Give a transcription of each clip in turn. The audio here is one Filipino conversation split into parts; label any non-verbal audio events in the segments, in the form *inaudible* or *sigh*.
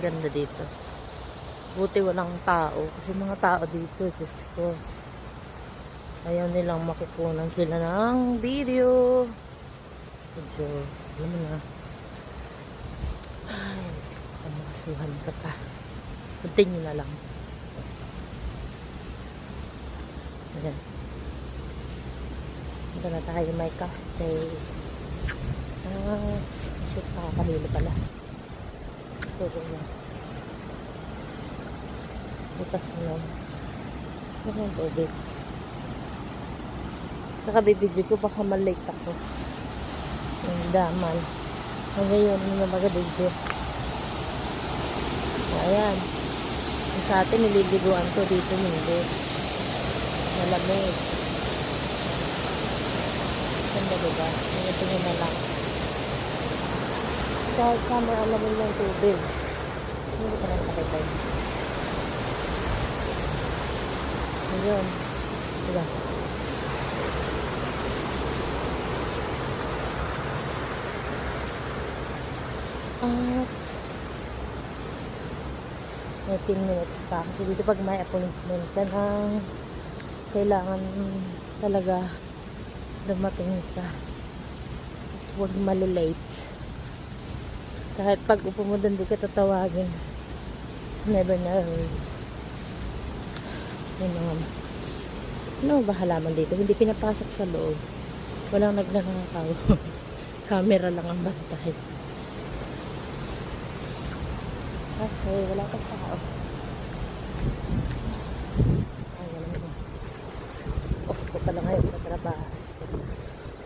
Ganda dito. Buti walang tao. Kasi mga tao dito, Diyos ko. Ayaw nilang makukunan sila ng video. Medyo, alam mo na. Ay, pamakasuhan ka pa. Continue na lang. Ayan. Ito na tayo may cafe. Ah, shit, nakakahilo pala. So, ganyan. Bukas na yung tubig? Saka bibidyo ko baka malate ako. Ang daman. Ngayon, na magadidyo. Ayan. Yung Sa atin, nililiguan to dito, hindi. Malamig. Ganda diba? Ito nyo na lang. Kahit summer, alam mo yung tubig. Hindi ka lang kakitay. So, yun. Diba? At 13 minutes pa. Kasi dito pag may appointment ka na kailangan talaga dumating ka. Huwag malilate. Kahit pag upo mo doon, di ka tatawagin. Never knows. Yun naman. Ano ba halaman dito? Hindi pinapasok sa loob. Walang nagnanakaw. *laughs* Camera lang ang bantay. Kasi wala pang tao. Off ko pala ngayon sa trabaho.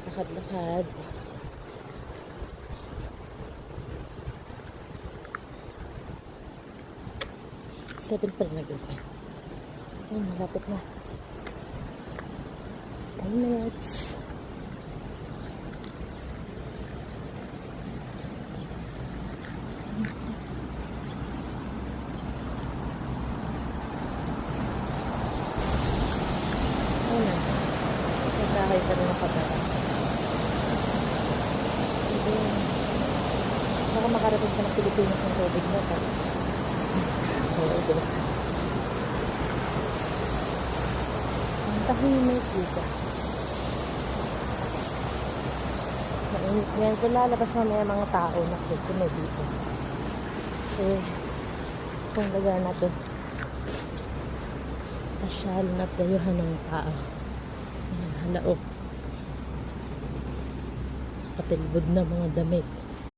Lakad-lakad. Seven pa rin nag-open. Ay, malapit na. 10 minutes. Ayun. Nagkakay ka rin. Sige. Baka makarating ka ng Pilipinas ng tubig mo. Diba? Ang tahimik dito. Mainit yan. So lalabas mamaya mga tao na kukuno dito. Kasi kung laga na to pasyal na dayuhan ng tao. Halaok. Patilbod na mga damit.